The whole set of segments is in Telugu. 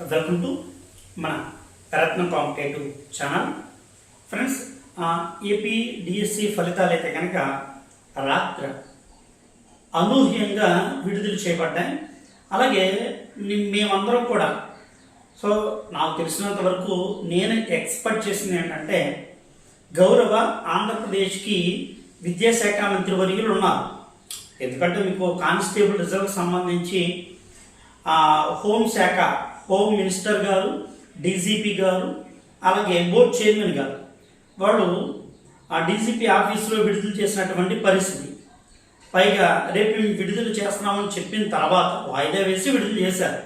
వెల్కమ్ టు మన Ratna competitive channel. Friends AP DSC ఫలితాలు అయితే కనుక రాత్రి అనూహ్యంగా విడుదల చేయబడ్డాయి. అలాగే మేమందరం కూడా. సో నాకు తెలిసినంత వరకు నేను ఎక్స్పెక్ట్ చేసింది ఏంటంటే గౌరవ ఆంధ్రప్రదేశ్కి విద్యాశాఖ మంత్రి వర్యులు ఉన్నారు. ఎందుకంటే మీకు కానిస్టేబుల్ రిజర్వ్ సంబంధించి హోంశాఖ హోమ్ మినిస్టర్ గారు డీజీపీ గారు అలాగే బోర్డ్ చైర్మన్ గారు. వాళ్ళు ఆ డీజీపీ ఆఫీసులో విడుదల చేసినటువంటి పరిస్థితి. పైగా రేపు మేము విడుదల చేస్తున్నామని చెప్పిన తర్వాత వాయిదా వేసి విడుదల చేశారు.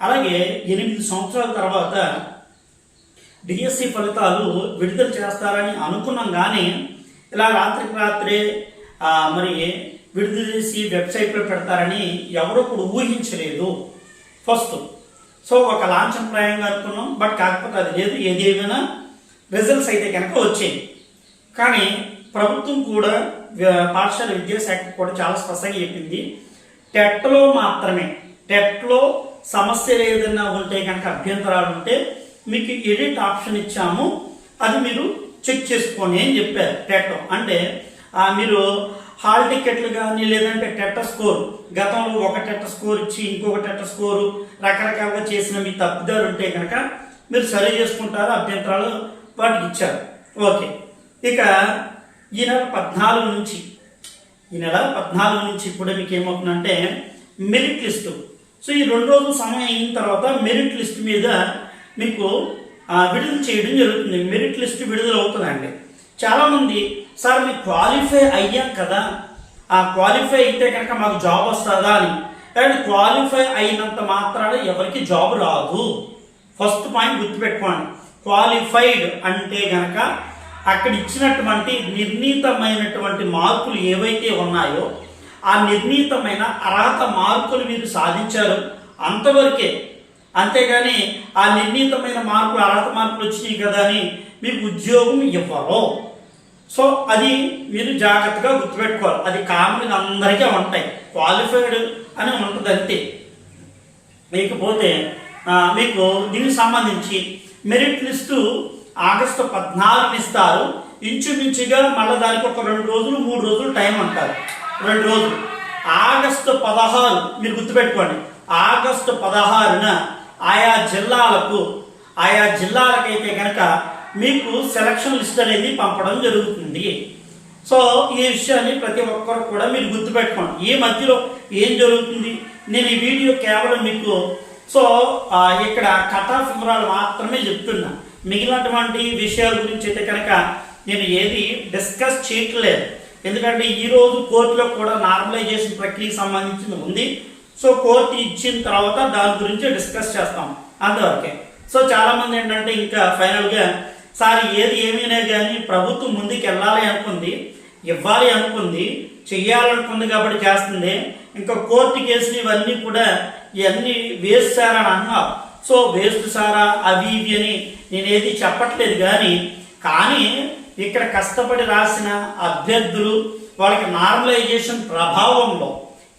అలాగే ఎనిమిది సంవత్సరాల తర్వాత డిఎస్సి ఫలితాలు విడుదల చేస్తారని అనుకున్నాం కానీ ఇలా రాత్రికి రాత్రే మరి విడుదల చేసి వెబ్సైట్లో పెడతారని ఎవరూ కూడా ఊహించలేదు. ఫస్ట్ సో ఒక లాంఛనప్రాయంగా అనుకున్నాం బట్ కాకపోతే అది లేదు. ఏదేమైనా రిజల్ట్స్ అయితే కనుక వచ్చాయి కానీ ప్రభుత్వం కూడా పాఠశాల విద్యాశాఖ కూడా చాలా స్పష్టంగా చెప్పింది. టెట్లో మాత్రమే. టెట్లో సమస్యలు ఏదైనా ఉంటే కనుక అభ్యంతరాలు ఉంటే మీకు ఎడిట్ ఆప్షన్ ఇచ్చాము. అది మీరు చెక్ చేసుకోండి అని చెప్పారు టెట్ అంటే మీరు హాల్ టికెట్లు కానీ లేదంటే టెట్ స్కోర్. గతంలో ఒక టెట్ స్కోర్ ఇచ్చి ఇంకొక టెట్ట స్కోరు రకరకాలుగా చేసిన మీ తప్పుదారు ఉంటే కనుక మీరు సరి చేసుకుంటారు అభ్యంతరాలు వాటికి ఇచ్చారు. ఓకే. ఇక ఈ నెల పద్నాలుగు నుంచి ఈ నెల పద్నాలుగు నుంచి ఇప్పుడు మీకు ఏమవుతుందంటే మెరిట్ లిస్టు. సో ఈ రెండు రోజులు సమయం అయిన తర్వాత మెరిట్ లిస్ట్ మీద మీకు విడుదల చేయడం జరుగుతుంది. మెరిట్ లిస్ట్ విడుదల అవుతుందండి. చాలామంది సార్ మీరు క్వాలిఫై అయ్యాం కదా. ఆ క్వాలిఫై అయితే కనుక మాకు జాబ్ వస్తుందా? అని. కానీ క్వాలిఫై అయినంత మాత్రాన ఎవరికి జాబ్ రాదు. ఫస్ట్ పాయింట్ గుర్తుపెట్టుకోండి. క్వాలిఫైడ్ అంటే గనక అక్కడ ఇచ్చినటువంటి నిర్ణీతమైనటువంటి మార్కులు ఏవైతే ఉన్నాయో ఆ నిర్ణీతమైన అర్హత మార్కులు మీరు సాధించారు అంతవరకే. అంతేగాని ఆ నిర్ణీతమైన మార్కులు అర్హత మార్కులు వచ్చినాయి కదా అని మీకు ఉద్యోగం ఇవ్వరు. సో అది మీరు జాగ్రత్తగా గుర్తుపెట్టుకోవాలి. అది కామన్ అందరికీ ఉంటాయి. క్వాలిఫైడ్ అని ఉంటుంది అంతే. లేకపోతే పోతే మీకు దీనికి సంబంధించి మెరిట్ లిస్టు ఆగస్టు పద్నాలుగుని ఇస్తారు. ఇంచుమించుగా మళ్ళీ దానికి ఒక రెండు రోజులు మూడు రోజులు టైం అంటారు. రెండు రోజులు. ఆగస్టు పదహారు మీరు గుర్తుపెట్టుకోండి. ఆగస్టు పదహారున ఆయా జిల్లాలకు ఆయా జిల్లాలకైతే కనుక మీకు సెలక్షన్ లిస్ట్ అనేది పంపడం జరుగుతుంది. సో ఈ విషయాన్ని ప్రతి ఒక్కరు కూడా మీరు గుర్తుపెట్టుకోండి. ఈ మధ్యలో ఏం జరుగుతుంది? నేను ఈ వీడియో కేవలం మీకు సో ఇక్కడ కథా వివరాలు మాత్రమే చెప్తున్నా. మిగిలినటువంటి విషయాల గురించి అయితే కనుక నేను ఏది డిస్కస్ చేయట్లేదు. ఎందుకంటే ఈరోజు కోర్టులో కూడా నార్మలైజేషన్ ప్రక్రియకి సంబంధించింది ఉంది. సో కోర్టు ఇచ్చిన తర్వాత దాని గురించి డిస్కస్ చేస్తాం. అంతవరకే. సో చాలామంది ఏంటంటే ఇంకా ఫైనల్గా సార్ ఏది ఏమైనా కానీ ప్రభుత్వం ముందుకు వెళ్ళాలి అనుకుంది ఇవ్వాలి అనుకుంది చెయ్యాలనుకుంది కాబట్టి చేస్తుంది. ఇంకా కోర్టు కేసులు ఇవన్నీ కూడా ఇవన్నీ వేస్ట్ సార్ అని అన్నారు సో వేస్ట్ సారా అవి ఇవి అని నేనేది చెప్పట్లేదు కానీ కానీ ఇక్కడ కష్టపడి రాసిన అభ్యర్థులు వాళ్ళకి నార్మలైజేషన్ ప్రభావంలో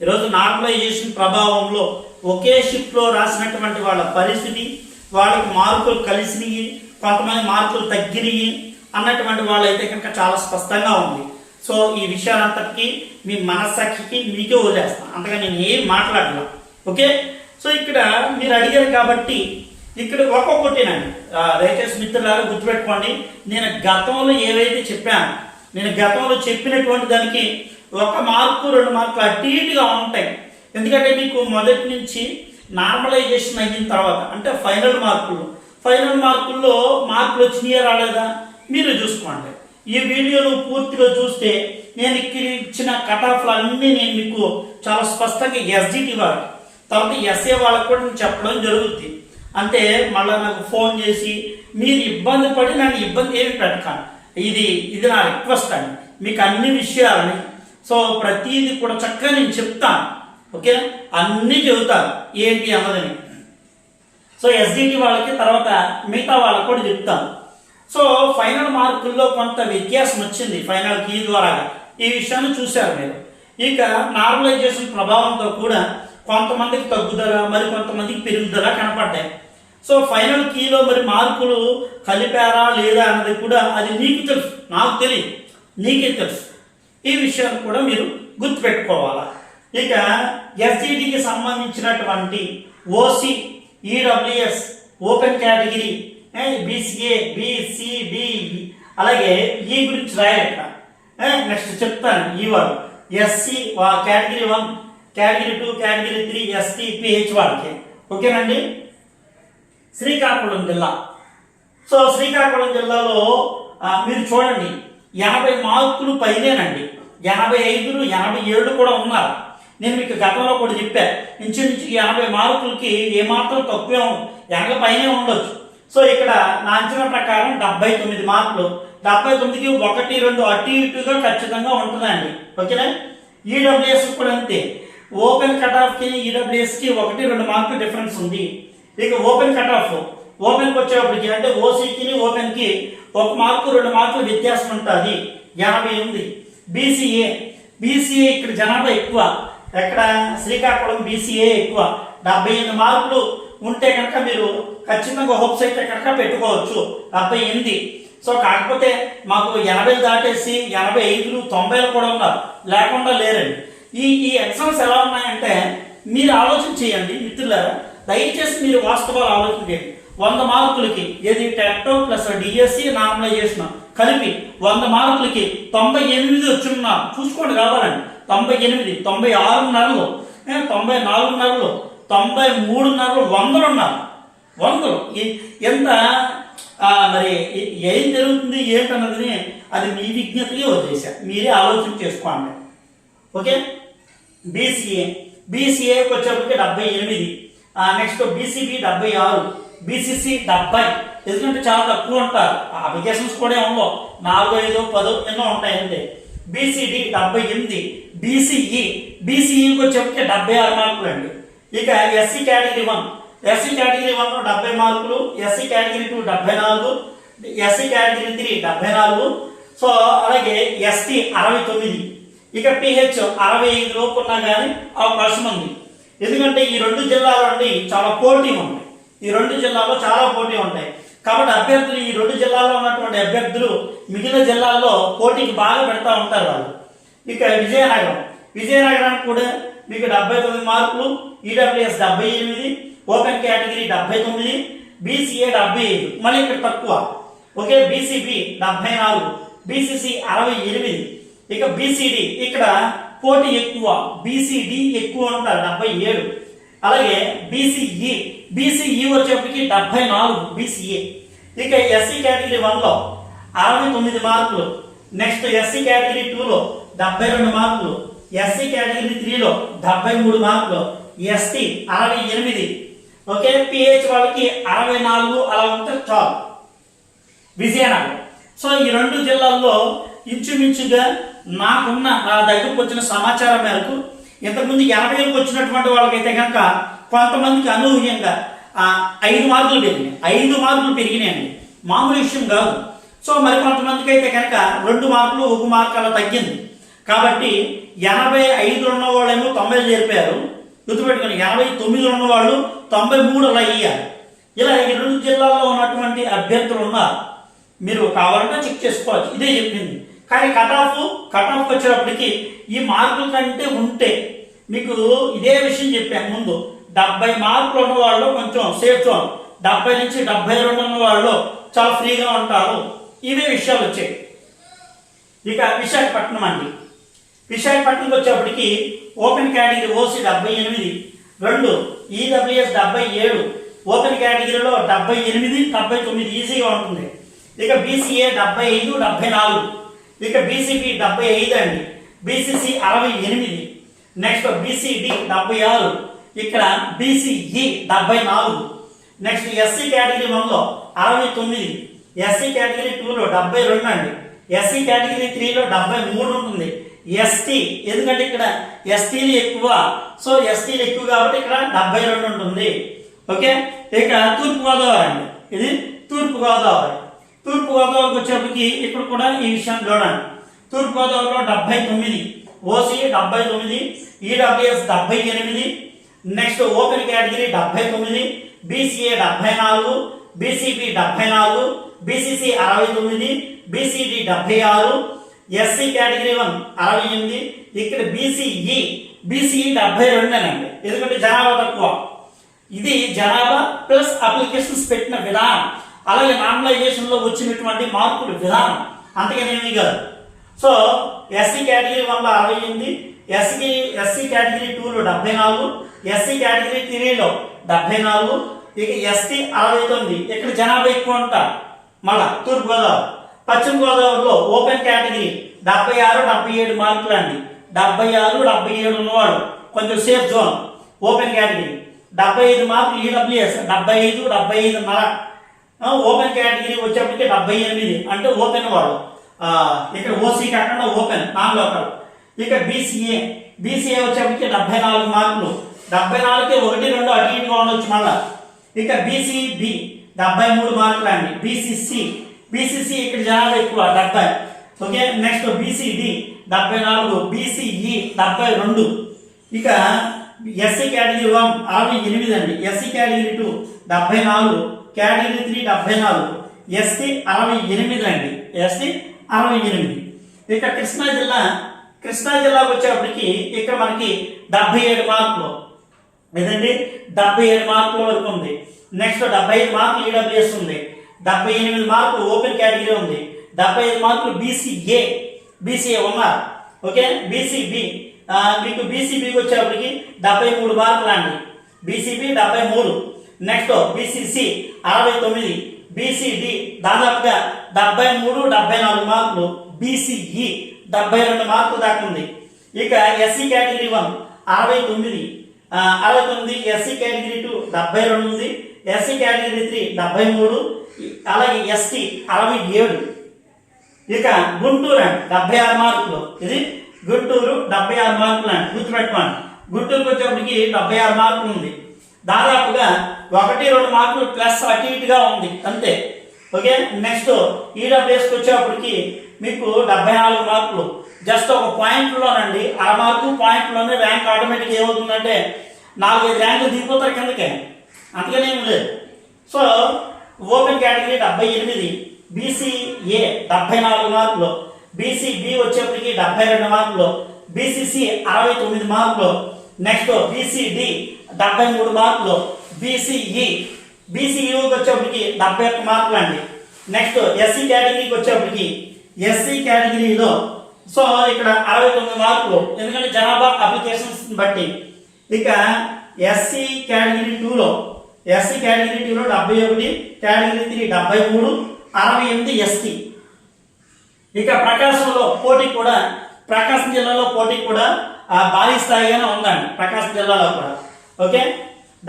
ఈరోజు నార్మలైజేషన్ ప్రభావంలో ఒకే షిఫ్ట్లో రాసినటువంటి వాళ్ళ పరిస్థితి వాళ్ళకి మార్కులు కలిసినవి కొంతమంది మార్కులు తగ్గినాయి అన్నటువంటి వాళ్ళైతే కనుక చాలా స్పష్టంగా ఉంది. సో ఈ విషయాలంతటికీ మీ మనస్సాక్షికి మీకే వదిలేస్తాను. అంతగా నేను ఏం మాట్లాడలేదు ఓకే? సో ఇక్కడ మీరు అడిగారు కాబట్టి ఇక్కడ ఒక్కొక్కటేనండి. ఆ, దయచేసి మిత్రులారా గుర్తుపెట్టుకోండి. నేను గతంలో ఏవైతే చెప్పాను నేను గతంలో చెప్పినటువంటి దానికి ఒక మార్కు రెండు మార్కులు అటు ఇటుగా ఉంటాయి. ఎందుకంటే మీకు మొదటి నుంచి నార్మలైజేషన్ అయిన తర్వాత అంటే ఫైనల్ మార్కులు ఫైనల్ మార్కుల్లో మార్కులు వచ్చినాయా రాలేదా? మీరు చూసుకోండి. ఈ వీడియోను పూర్తిగా చూస్తే నేను ఇచ్చిన కట్ ఆఫ్లు అన్నీ నేను మీకు చాలా స్పష్టంగా ఎస్జిటి వారు తర్వాత ఎస్ఏ వాళ్ళకి కూడా నేను చెప్పడం జరుగుతుంది అంటే మళ్ళీ నాకు ఫోన్ చేసి మీరు ఇబ్బంది పడి నన్ను ఇబ్బంది ఏమి పెట్టకండి. ఇది ఇది నా రిక్వెస్ట్ అండి. మీకు అన్ని విషయాలని. సో ప్రతిదీ కూడా చక్కగా నేను చెప్తాను. ఓకే? అన్నీ చెబుతాను. ఏంటి అన్నదని. సో ఎస్డిటి వాళ్ళకి తర్వాత మిగతా వాళ్ళకి కూడా చెప్తాను సో ఫైనల్ మార్కుల్లో కొంత వ్యత్యాసం వచ్చింది ఫైనల్ కీ ద్వారా ఈ విషయాన్ని చూశారు మీరు. ఇక నార్మలైజేషన్ ప్రభావంతో కూడా కొంతమందికి తగ్గుదల మరి కొంతమందికి పెరుగుదల కనపడ్డాయి. సో ఫైనల్ కీలో మరి మార్కులు కలిపారా లేదా అన్నది కూడా అది నీకు తెలుసు. నాకు తెలియదు. నీకే తెలుసు. ఈ విషయాన్ని కూడా మీరు గుర్తుపెట్టుకోవాలా. ఇక ఎస్జిటికి సంబంధించినటువంటి OC EWS open category BCA BCD అలాగే ఈ గురించి రాయాలి నెక్స్ట్ చెప్తాను ఈ వారు SC category one category two category three ST PH వాళ్ళకి ఓకేనండి? శ్రీకాకుళం జిల్లా. సో శ్రీకాకుళం జిల్లాలో మీరు చూడండి ఎనభై మార్కులు పైనేనండి. ఎనభై ఐదులు ఎనభై ఏడు కూడా ఉన్నారు. నేను మీకు గతంలో కూడా చెప్పా ఇంచుమించు ఎనభై మార్కులకి ఏమాత్రం తక్కువే ఉం- ఎనభై పైనే ఉండొచ్చు. సో ఇక్కడ నా అంచనా ప్రకారం డెబ్బై తొమ్మిది మార్కులు. డెబ్బై తొమ్మిదికి ఒకటి రెండు అటు ఇటుగా ఖచ్చితంగా ఉంటుందండి. ఓకేనా? ఈడబ్ల్యూఎస్ కూడా అంతే. ఓపెన్ కట్ ఆఫ్కి ఈడబ్ల్యూఎస్కి ఒకటి రెండు మార్కులు డిఫరెన్స్ ఉంది. ఇక ఓపెన్ కట్ ఆఫ్ ఓపెన్కి వచ్చేటప్పటికి అంటే ఓసీకి ఓపెన్కి ఒక మార్కు రెండు మార్కులు వ్యత్యాసం ఉంటుంది. ఎనభై ఉంది. బీసీఏ బీసీఏ ఇక్కడ జనాభా ఎక్కువ. ఎక్కడ? శ్రీకాకుళం బీసీఏ ఎక్కువ. డెబ్బై ఎనిమిది మార్కులు ఉంటే కనుక మీరు ఖచ్చితంగా హోప్స్ అయితే కనుక పెట్టుకోవచ్చు. డెబ్బై ఎనిమిది. సో కాకపోతే మాకు ఎనభై దాటేసి ఎనభై ఐదులు తొంభైలు కూడా ఉన్నారు. లేకుండా లేరండి. ఈ ఈ ఎగ్జామ్స్ ఎలా ఉన్నాయంటే మీరు ఆలోచన చేయండి మిత్రులారా. దయచేసి మీరు వాస్తవాలు ఆలోచన చేయండి. వంద మార్కులకి ఏది టెట్ ప్లస్ డిఎస్సి నార్మలైజేషన్ కలిపి వంద మార్కులకి తొంభై ఎనిమిది వచ్చిన చూసుకోండి కావాలండి. తొంభై ఎనిమిది తొంభై ఆరున్నరలో తొంభై నాలుగున్నరలు తొంభై మూడున్నరలో వందలు. ఉన్నారు వందలు ఎంత మరి ఏం జరుగుతుంది ఏంటన్నది అది మీ విజ్ఞతకి వదిలేశారు మీరే ఆలోచన చేసుకోండి. ఓకే? బీసీఏ. బీసీఏకి వచ్చేప్పటికి డెబ్బై ఎనిమిది. నెక్స్ట్ బీసీబీ డెబ్బై ఆరు. బీసీసీ డెబ్బై. ఎందుకంటే చాలా తక్కువ ఉంటారు. అప్లికేషన్స్ కూడా ఏమో నాలుగు ఐదు పదో ఎన్నో ఉంటాయండి. బీసీడి డెబ్బై ఎనిమిది బీసీఈ బీసీఈకి వచ్చేప్పటికి డెబ్బై ఆరు మార్కులు అండి. ఇక SC category one SC category one డెబ్బై మార్కులు ఎస్సీ కేటగిరీ టూ డెబ్బై నాలుగు ఎస్సీ కేటగిరీ త్రీ డెబ్బై నాలుగు. సో అలాగే ఎస్టీ అరవై తొమ్మిది. ఇక పిహెచ్ అరవై ఐదు లోపు ఉన్నా కానీ అవకాశం ఉంది. ఎందుకంటే ఈ రెండు జిల్లాలు చాలా పోటీ ఉంది ఈ రెండు జిల్లాల్లో చాలా పోటీ ఉంటాయి. కాబట్టి అభ్యర్థులు ఈ రెండు జిల్లాల్లో ఉన్నటువంటి అభ్యర్థులు మిగిలిన జిల్లాల్లో పోటీకి బాగా పెడతా ఉంటారు వాళ్ళు. ఇక విజయనగరం. విజయనగరానికి కూడా మీకు డెబ్బై తొమ్మిది మార్కులు ఈడబ్ల్యూఎస్ డెబ్బై ఎనిమిది ఓపెన్ కేటగిరీ డెబ్బై తొమ్మిది బీసీఏ డెబ్బై ఐదు. మళ్ళీ ఇక్కడ తక్కువ. ఓకే బీసీబీ డెబ్బై నాలుగు బీసీసీ అరవై ఎనిమిది. ఇక బీసీడి ఇక్కడ పోటీ ఎక్కువ. బీసీడి ఎక్కువ ఉంటారు డెబ్బై ఏడు. అలాగే బీసీఈ బీసీఈ వచ్చేప్పటికి డెబ్బై నాలుగు బీసీఏ ఇక ఎస్సీ కేటగిరీ వన్లో అరవై తొమ్మిది మార్కులు. నెక్స్ట్ ఎస్సీ కేటగిరీ టూలో డెబ్బై రెండు మార్కులు. ఎస్సీ కేటగిరీ త్రీలో డెబ్బై మూడు మార్కులు. ఎస్టీ అరవై ఎనిమిది. ఓకే? పిహెచ్ వాళ్ళకి అరవై నాలుగు అలా ఉంటే చాలు. విజయనగరం. సో ఈ రెండు జిల్లాల్లో ఇంచుమించుగా నాకున్న నా దగ్గరకు వచ్చిన సమాచారం మేరకు ఇంతకుముందు ఎనభైకి వచ్చినటువంటి వాళ్ళకైతే కనుక కొంతమందికి అనూహ్యంగా ఐదు మార్కులు పెరిగినాయి. ఐదు మార్కులు పెరిగినాయండి మామూలు విషయం కాదు. సో మరి కొంతమందికి అయితే కనుక రెండు మార్కులు ఒక మార్కు అలా తగ్గింది. కాబట్టి ఎనభై ఐదులో ఉన్న వాళ్ళేమో తొంభై చేరిపోయారు. గుర్తుపెట్టుకుని ఎనభై తొమ్మిది ఉన్న వాళ్ళు తొంభై మూడు అలా అయ్యారు. ఇలా ఈ రెండు జిల్లాల్లో ఉన్నటువంటి అభ్యర్థులు ఉన్నారు. మీరు కావాలంటే చెక్ చేసుకోవచ్చు. ఇదే చెప్పింది. కానీ కట్ ఆఫ్ కట్ ఆఫ్ వచ్చేటప్పటికి ఈ మార్కుల కంటే ఉంటే మీకు ఇదే విషయం చెప్పాను ముందు. డెబ్బై మార్కులు ఉన్న వాళ్ళు కొంచెం సేఫ్ జోన్ డెబ్బై నుంచి డెబ్బై రెండు ఉన్న వాళ్ళు చాలా ఫ్రీగా ఉంటారు. ఇవే విషయాలు వచ్చాయి. ఇక విశాఖపట్నం అండి. విశాఖపట్నంకి వచ్చేప్పటికి ఓపెన్ కేటగిరీ ఓసీ డెబ్బై ఎనిమిది రెండు ఈడబ్ల్యూఎస్ డెబ్బై ఏడు. ఓపెన్ కేటగిరీలో డెబ్బై ఎనిమిది డెబ్బై తొమ్మిది ఈజీగా ఉంటుంది. ఇక బీసీఏ డెబ్బై ఐదు డెబ్బై నాలుగు. ఇక బీసీపీ డెబ్బై ఐదు అండి. బీసీసీ అరవై ఎనిమిది. నెక్స్ట్ బీసీడి డెబ్బై ఆరు. ఇక్కడ బీసీఈ డెబ్బై నాలుగు. నెక్స్ట్ ఎస్సీ కేటగిరీ వన్లో అరవై తొమ్మిది. ఎస్సీ కేటగిరీ టూలో డెబ్బై రెండు అండి. ఎస్సీ కేటగిరీ త్రీలో డెబ్బై మూడు ఉంటుంది. ఎస్టీ ఎందుకంటే ఇక్కడ ఎస్టీలు ఎక్కువ సో ఎస్టీలు ఎక్కువ కాబట్టి ఇక్కడ డెబ్బై రెండు ఉంటుంది. ఓకే ఇక తూర్పుగోదావరి అండి. ఇది తూర్పుగోదావరి. తూర్పుగోదావరికి వచ్చేప్పటికి ఇక్కడ కూడా ఈ విషయం చూడండి. తూర్పుగోదావరిలో డెబ్బై తొమ్మిది ఓసీ డెబ్బై తొమ్మిది ఈడబ్ల్యూఎస్ డెబ్బై ఎనిమిది నెక్స్ట్ ఓపెన్ కేటగిరీ డెబ్బై తొమ్మిది బీసీఏ డెబ్బై నాలుగు బీసీబీ డెబ్బై నాలుగు బీసీసీ అరవై తొమ్మిది బీసీడీ డెబ్బై ఆరు ఎస్సీ కేటగిరీ వన్ అరవై ఎనిమిది ఇక్కడ బీసీఈ బీసీఈ డెబ్బై రెండేనండి. ఎందుకంటే జనాభా తక్కువ. ఇది జనాభా ప్లస్ అప్లికేషన్స్ పెట్టిన విధానం. అలాగే నార్మలైజేషన్లో వచ్చినటువంటి మార్పుల విధానం. అంతకని ఏమీ కాదు. సో ఎస్సీ కేటగిరీ వన్లో అరవై ఎనిమిది ఎస్సీ ఎస్సీ కేటగిరీ టూలో డెబ్బై నాలుగు ఎస్సీ కేటగిరీ త్రీలో డెబ్బై నాలుగు ఇక ఎస్టీ అరవై తొమ్మిది. ఇక్కడ జనాభా ఎక్కువ ఉంటారు మళ్ళా తూర్పు గోదావరి పశ్చిమ గోదావరిలో ఓపెన్ కేటగిరీ డెబ్బై ఆరు డెబ్బై ఏడు మార్కులు అండి. డెబ్బై ఆరు డెబ్బై ఏడు ఉన్నవాడు కొంచెం సేఫ్ జోన్ ఓపెన్ కేటగిరీ డెబ్బై ఐదు మార్కులు ఈడబ్ల్యూఎస్ డెబ్బై ఐదు డెబ్బై ఐదున్నర మర. ఓపెన్ కేటగిరీ వచ్చేప్పటికి డెబ్బై ఎనిమిది అంటే ఓపెన్ వాడు. ఇక్కడ ఓసీ కాకుండా ఓపెన్ నాన్ లోకల్ ఇక బీసీఏ బీసీఏ వచ్చేప్పటికి డెబ్బై నాలుగు మార్కులు. డెబ్బై నాలుగుకి ఒకటి రెండు అటు ఇటుగా ఉండొచ్చు మళ్ళా. ఇక బీసీబి డెబ్బై మూడు మార్కులు అండి. బీసీసీ బీసీసీ ఇక్కడ జనాభా ఎక్కువ డెబ్బై. ఓకే నెక్స్ట్ బీసీడి డెబ్బై నాలుగు. బీసీఈ డెబ్బై రెండు. ఇక ఎస్సీ కేటగిరీ వన్ అరవై ఎనిమిది అండి. ఎస్సీ కేటగిరీ టూ డెబ్బై నాలుగు. కేటగిరీ త్రీ డెబ్బై నాలుగు. ఎస్సీ అరవై ఎనిమిది అండి. ఎస్సీ అరవై ఎనిమిది. ఇక కృష్ణా జిల్లా కృష్ణా జిల్లాకు వచ్చేప్పటికి ఇక్కడ మనకి డెబ్బై ఏడు మార్కులు. ఏదండి? డెబ్బై ఏడు మార్కుల వరకు ఉంది. నెక్స్ట్ డెబ్బై ఐదు మార్కులు ఈడబ్ల్యూఎస్ ఉంది. డెబ్బై ఎనిమిది మార్కులు ఓపెన్ కేటగిరీ ఉంది. డెబ్బై ఐదు మార్కులు బీసీఏ. బీసీఏ ఉన్నారు. ఓకే? బీసీబీ. మీకు బీసీబీకి వచ్చేప్పటికి డెబ్బై మూడు మార్కులు అండి. బీసీబీ డెబ్బై మూడు. నెక్స్ట్ బీసీసీ అరవై తొమ్మిది. బీసీడి దాదాపుగా డెబ్బై మూడు డెబ్బై నాలుగు మార్కులు బీసీఈ డెబ్బై రెండు మార్కులు దాకా ఉంది. ఇక ఎస్సీ కేటగిరీ వన్ అరవై తొమ్మిది అరవై తొమ్మిది ఎస్సీ కేటగిరీ టూ డెబ్బై రెండు ఉంది. ఎస్సీ కేటగిరీ త్రీ డెబ్బై మూడు అలాగే ఎస్టీ అరవై ఏడు. ఇక గుంటూరు అండి డెబ్బై ఆరు మార్కులు. ఇది గుంటూరు డెబ్బై ఆరు మార్కులు అండి గుర్తుపెట్టుకోండి. గుంటూరుకి వచ్చేప్పటికి డెబ్బై ఆరు మార్కులు ఉంది. దాదాపుగా ఒకటి రెండు మార్కులు ప్లస్ అటు ఇటుగా ఉంది. అంతే. ఓకే? నెక్స్ట్ ఈడబ్ల్యూఎస్కి వచ్చేప్పటికి మీకు డెబ్బై నాలుగు మార్కులు. జస్ట్ ఒక పాయింట్లోనండి. అర మార్కు పాయింట్లోనే ర్యాంక్ ఆటోమేటిక్ ఏమవుతుందంటే నాలుగైదు ర్యాంకులు దిగిపోతారు కిందకే. అందుకనే ఏం లేదు. సో ఓపెన్ కేటగిరీ డెబ్బై ఎనిమిది బీసీఏ డెబ్బై నాలుగు మార్కులు. బీసీబీ వచ్చేప్పటికి డెబ్బై రెండు మార్కులు. బీసీసీ అరవై తొమ్మిది మార్కులు. నెక్స్ట్ బీసీడి డెబ్బై మూడు మార్కులు. బీసీఈ బీసీఈకి వచ్చేప్పటికి డెబ్బై ఒక్క మార్కులు అండి. నెక్స్ట్ ఎస్సీ కేటగిరీకి వచ్చేప్పటికి ఎస్సీ కేటగిరీలో సో ఇక్కడ అరవై తొమ్మిది మార్కులు. ఎందుకంటే జనాభా అప్లికేషన్స్ బట్టి. ఇక ఎస్సీ కేటగిరీ టూలో ఎస్సీ కేటగిరీ టూలో డెబ్బై ఒకటి కేటగిరీ త్రీ డెబ్బై మూడు అరవై ఎనిమిది ఎస్టీ ఇక ప్రకాశంలో పోటీ కూడా ప్రకాశం జిల్లాలో పోటీ కూడా భారీ స్థాయిగానే ఉందండి. ప్రకాశం జిల్లాలో కూడా. ఓకే?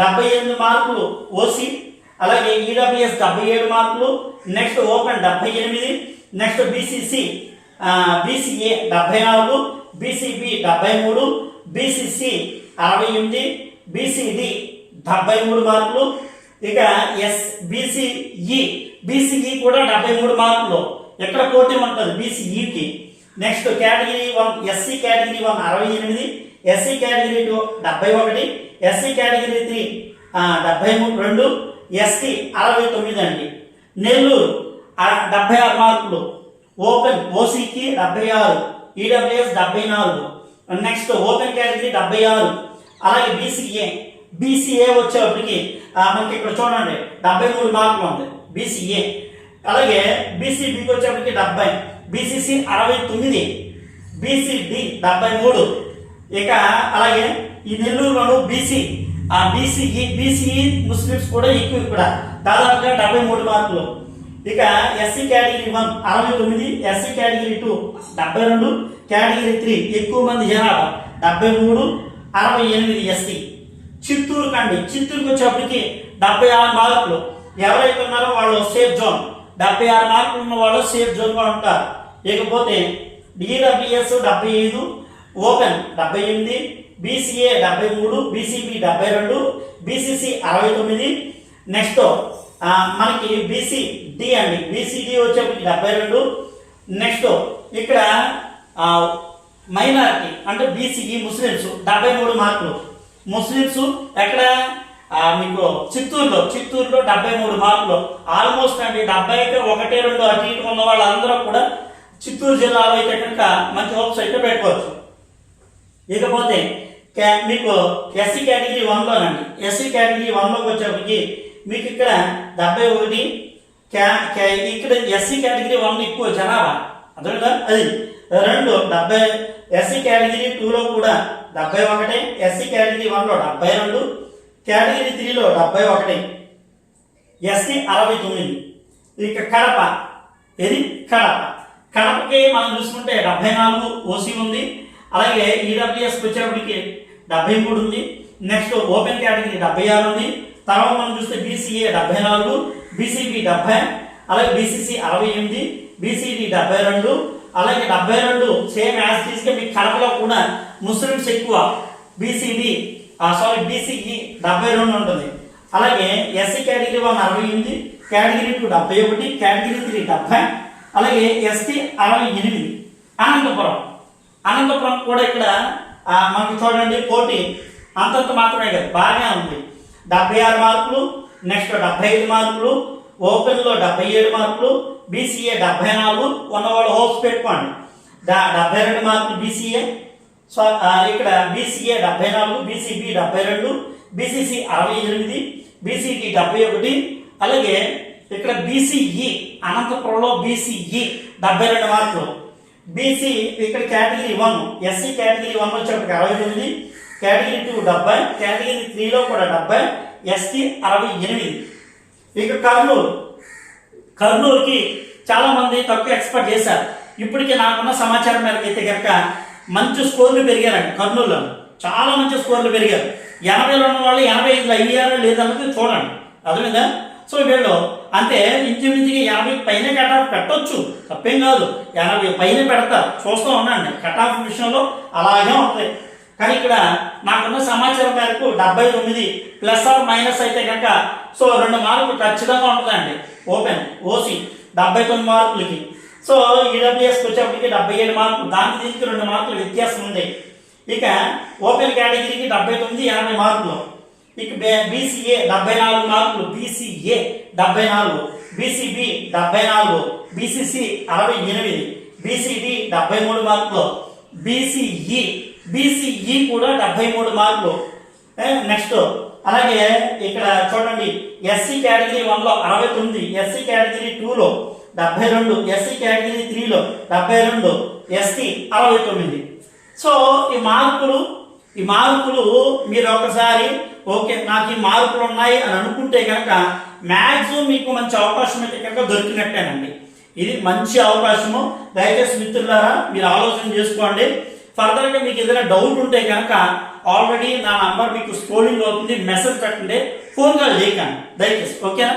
డెబ్బై ఎనిమిది మార్కులు ఓసీ అలాగే ఈడబ్ల్యూఎస్ డెబ్బై ఏడు మార్కులు నెక్స్ట్ ఓపెన్ డెబ్బై ఎనిమిది నెక్స్ట్ బీసీసీ బీసీఏ డెబ్బై నాలుగు బీసీబీ డెబ్బై మూడు బీసీసీ అరవై ఎనిమిది బీసీడి డెబ్బై మూడు మార్కులు. ఇక ఎస్ బీసీఈ బీసీఈ కూడా డెబ్బై మూడు మార్కులు. ఎక్కడ పోటీ ఉంటుంది బీసీఈకి? Next category one SC category one అరవై ఎనిమిది ఎస్సీ కేటగిరీ టూ డెబ్బై ఒకటి ఎస్సీ కేటగిరీ త్రీ డెబ్బై మూడు రెండు ఎస్టీ అరవై తొమ్మిది అండి. నెల్లూరు డెబ్బై ఆరు మార్కులు. ఓపెన్ ఓసీకి డెబ్బై ఆరు ఈడబ్ల్యూఎస్ డెబ్బై నాలుగు. నెక్స్ట్ ఓపెన్ కేటగిరీ డెబ్బై ఆరు. అలాగే బీసీఏ బీసీఏ వచ్చేప్పటికి మనకి ఇక్కడ చూడండి డెబ్బై మూడు మార్కులు ఉంది. బీసీఏ అలాగే బీసీబీకి వచ్చేప్పటికి డెబ్బై బీసీసీ అరవై తొమ్మిది బీసీడి డెబ్బై మూడు. ఇక అలాగే ఈ నెల్లూరులోను బీసీ ఆ బీసీఈ బీసీఈ ముస్లిమ్స్ కూడా ఎక్కువ ఇక్కడ. దాదాపుగా డెబ్బై మూడు మార్కులు. ఇక ఎస్సీ కేటగిరీ వన్ అరవై తొమ్మిది ఎస్సీ కేటగిరీ టూ డెబ్బై రెండు కేటగిరీ త్రీ ఎక్కువ మంది జనాభా డెబ్బై మూడు అరవై ఎనిమిది ఎస్సీ చిత్తూరు కండి చిత్తూరుకి వచ్చేప్పటికి డెబ్బై ఆరు మార్కులు. ఎవరైతే ఉన్నారో వాళ్ళు సేఫ్ జోన్ డెబ్బై ఆరు మార్కులు ఉన్న వాళ్ళు సేఫ్ జోన్గా ఉంటారు. ఇకపోతే డిడబ్ల్యూఎస్ డెబ్బై ఐదు ఓపెన్ డెబ్బై ఎనిమిది బీసీఏ డెబ్బై మూడు బీసీబీ డెబ్బై రెండు బీసీసీ అరవై తొమ్మిది. నెక్స్ట్ మనకి బీసీ డి అండి. బీసీడి వచ్చేప్పటికి డెబ్బై రెండు. నెక్స్ట్ ఇక్కడ మైనారిటీ అంటే బీసీఈ ముస్లిమ్స్ డెబ్బై మూడు మార్కులు. ముస్లిమ్స్ ఎక్కడ? మీకు చిత్తూరులో చిత్తూరులో డెబ్బై మూడు మార్కులు. ఆల్మోస్ట్ అండి డెబ్బైకి ఒకటి రెండు అటు ఇటు ఉన్న వాళ్ళందరూ కూడా చిత్తూరు జిల్లాలో అయితే కనుక మంచి హోప్స్ అయితే పెట్టుకోవచ్చు. ఇకపోతే మీకు ఎస్సీ కేటగిరీ వన్లోనండి ఎస్సీ కేటగిరీ వన్లోకి వచ్చేప్పటికి మీకు ఇక్కడ డెబ్బై ఒకటి క్యా- ఇక్కడ ఎస్సీ కేటగిరీ వన్ ఎక్కువ జనాభా. అందులో అది. రెండు డెబ్బై ఎస్సీ కేటగిరీ టూలో కూడా డెబ్బై ఒకటి ఎస్సీ కేటగిరీ వన్లో డెబ్బై రెండు కేటగిరీ త్రీలో డెబ్బై ఒకటి. ఎస్సీ అరవై తొమ్మిది. ఇక కడప. ఇది కడప. కడపకి మనం చూసుకుంటే డెబ్బై నాలుగు ఓసీ ఉంది. అలాగే ఈడబ్ల్యూఎస్కి వచ్చేప్పటికి డెబ్బై మూడు ఉంది. నెక్స్ట్ ఓపెన్ కేటగిరీ డెబ్బై ఆరు ఉంది. తర్వాత మనం చూస్తే బీసీఏ డెబ్బై నాలుగు బీసీబీ డెబ్బై అలాగే బీసీసీ అరవై ఎనిమిది బీసీడీ డెబ్బై రెండు అలాగే డెబ్బై రెండు సేమ్ యాజ్ తీసుకే మీ కడపలో కూడా ముస్లిమ్స్ ఎక్కువ. బీసీడీ సారీ బీసీఈ డెబ్బై రెండు ఉంటుంది. అలాగే ఎస్సీ కేటగిరీ వన్ అరవై ఎనిమిది కేటగిరీ టూ డెబ్బై ఒకటి కేటగిరీ త్రీ డెబ్బై అలాగే ఎస్టీ అరవై ఎనిమిది. అనంతపురం అనంతపురం కూడా ఇక్కడ మనకు చూడండి పోటీ అంతంత మాత్రమే కదా బాగానే ఉంది. డెబ్బై ఆరు మార్కులు నెక్స్ట్ డెబ్బై ఐదు మార్కులు ఓపెన్లో డెబ్బై ఏడు మార్కులు బీసీఏ డెబ్బై నాలుగు ఉన్నవాళ్ళు హోప్స్ పెట్టుకోండి. డెబ్బై రెండు మార్కులు బీసీఏ సో ఇక్కడ బీసీఏ డెబ్బై నాలుగు బీసీబీ డెబ్బై రెండు బీసీసీ అరవై ఎనిమిది బీసీటీ డెబ్బై ఒకటి అలాగే ఇక్కడ బీసీఈ అనంతపురంలో బీసీఈ డెబ్బై రెండు మార్కులు. బీసీ ఇక్కడ category one SC category one వచ్చేప్పటికి అరవై తొమ్మిది కేటగిరీ టూ డెబ్బై కేటగిరీ త్రీలో కూడా డెబ్బై ఎస్టీ అరవై ఎనిమిది. ఇక కర్నూలు. కర్నూలుకి చాలామంది తక్కువ ఎక్స్పెక్ట్ చేశారు. ఇప్పటికి నాకున్న సమాచారం మేరకు అయితే కనుక మంచి స్కోర్లు పెరిగారండి కర్నూలులో. చాలా మంచి స్కోర్లు పెరిగారు. ఎనభైలో ఉన్న వాళ్ళు ఎనభై ఐదులో అయ్యారో లేదన్నది చూడండి. అర్థమైందా? సో వీళ్ళు అంటే ఇంచుమించుగా ఎనభై పైన కట్ ఆఫ్ పెట్టొచ్చు. తప్పేం కాదు. ఎనభై పైన పెడతా. చూస్తూ ఉండండి. కట్ ఆఫ్ విషయంలో అలాగే ఉంటుంది. కానీ ఇక్కడ నాకున్న సమాచారం మేరకు డెబ్బై తొమ్మిది ప్లస్ ఆర్ మైనస్ అయితే కనుక సో రెండు మార్కులు ఖచ్చితంగా ఉంటుందండి. ఓపెన్. ఓసీ డెబ్బై తొమ్మిది మార్కులకి. సో ఈడబ్ల్యూఎస్కి వచ్చేప్పటికి డెబ్బై ఏడు మార్కులు. దానికి దీనికి రెండు మార్కులు వ్యత్యాసం ఉంది. ఇక ఓపెన్ కేటగిరీకి డెబ్బై తొమ్మిది ఎనభై మార్కులు. ఇక బీసీఏ డెబ్బై నాలుగు మార్కులు బీసీఏ డెబ్బై నాలుగు బీసీబీ డెబ్బై నాలుగు బీసీసీ అరవై ఎనిమిది బీసీడి డెబ్బై మూడు మార్కులు బీసీఈ బీసీఈ కూడా డెబ్బై మూడు మార్కులు. నెక్స్ట్. అలాగే ఇక్కడ చూడండి ఎస్సీ కేటగిరీ వన్లో అరవై తొమ్మిది ఎస్సీ కేటగిరీ టూలో డెబ్బై రెండు ఎస్సీ కేటగిరీ త్రీలో డెబ్బై రెండు ఎస్టీ అరవై తొమ్మిది. సో ఈ మార్కులు ఈ మార్కులు మీరు ఒకసారి ఓకే నాకు ఈ మార్కులు ఉన్నాయి అని అనుకుంటే కనుక మ్యాక్సిమం మీకు మంచి అవకాశం అయితే కనుక దొరికినట్టేనండి. ఇది మంచి అవకాశము. దయచేసి మిత్రులారా మీరు ఆలోచన చేసుకోండి. ఫర్దర్గా మీకు ఏదైనా డౌట్ ఉంటే కనుక ఆల్రెడీ నా నంబర్ మీకు స్క్రోలింగ్ అవుతుంది మెసేజ్ పెట్టండి ఫోన్ కాల్ చేయకండి దయచేసి ఓకేనా?